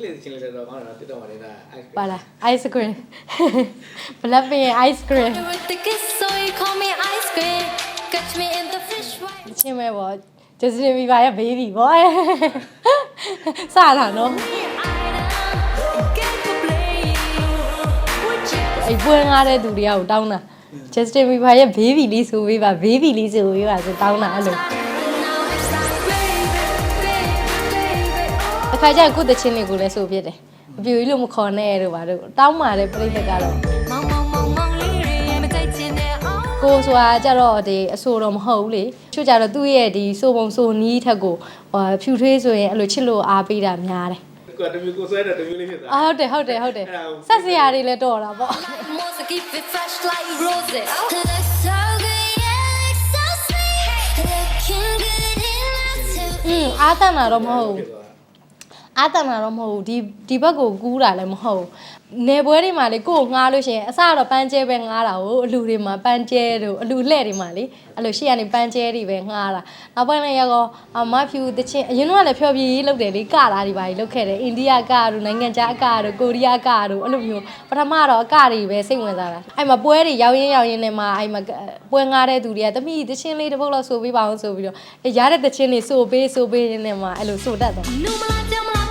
ကလေးချင်းလေးတော့ကောင်းတာတော့ TikTok မှာလည်းဒါပါလား ice cream Blackpink ရဲ့ ice cream With the kiss, so you call me ice cream. Catch me in the fish white. ချင်းမဲ့ပေါ့ Justin Bieber ရဲ့ baby ပေါ့စလာနော် Get to play. Would you? အဲ့ပွဲငားတဲ့သူတွေကတောင်းတာ Justin Bieber ရဲ့ baby လေးဆိုပေးပါ baby လေးဆိုပေးပါဆိုတောင်းတာအဲ့လို baby. Oh. တစ်ခါကျရင်ကိုယ့်တချင်းတွေကိုလည်းဆိုပြစ်တယ်အပြူကြီးလို့မခေါ်နဲ့တို့ပါတို့တောင်းပါတယ်ပြိတ္တကတော့ Mong, mong, mong, mong, lady, I'm a tight in there. Oh. ကိုဆိုတာကြတော့ဒီအဆိုတော့မဟုတ်ဘူးလေချို့ကြတော့သူ့ရဲ့ဒီဆိုပုံဆိုနီးထက်ကိုဟိုဖြူထွေးဆိုရင်အဲ့လိုချစ်လို့အားပေးတာများတယ်ကိုတမျိုးကိုဆွဲတဲ့တမျိုးလေးဖြစ်သွားအာဟုတ်တယ်ဟုတ်တယ်ဟုတ်တယ်ဆက်စရာတွေလည်းတော့တာပေါ့ Wants to keep it fresh like roses. Looks so good, yeah, looks so sweet. Looking good enough to อืมအားတန်တာတော့မဟုတ်ဘူးဖြစ်သွား အားတန်တာတော့မဟုတ်ဘူးဒီဒီဘက်ကိုကူးတာလည်းမဟုတ်ဘူးနေပွဲတွေမှာလေကိုယ်ကိုငှားလို့ရှိရင်အစတော့ပန်းကျဲပဲငှားတာကိုအလူတွေမှာပန်းကျဲတို့အလူလှဲ့တွေမှာလေအဲ့လိုရှေ့ကနေပန်းကျဲတွေပဲငှားတာနောက်ပိုင်းလည်းရောအမဖြူတချင်းအရင်တော့လည်းဖျော်ဖြေရေးလုပ်တယ်လေကတာတွေပါလေလုပ်ခဲ့တယ်အိန္ဒိယကတို့နိုင်ငံခြားကတို့ကိုရီးယားကတို့အဲ့လိုမျိုးပထမတော့အကတွေပဲစိတ်ဝင်စားတာအဲ့မှာပွဲတွေရောက်ရင်းရောက်ရင်းနဲ့မှအဲ့မှာပွဲငှားတဲ့သူတွေကတမိတချင်းလေးတစ်ပုတ်လောက်ဆိုပေးပါအောင်ဆိုပြီးတော့ရတဲ့တချင်းတွေဆိုပေးဆိုပေးရင်းနဲ့မှအဲ့လိုဆိုတတ်တယ်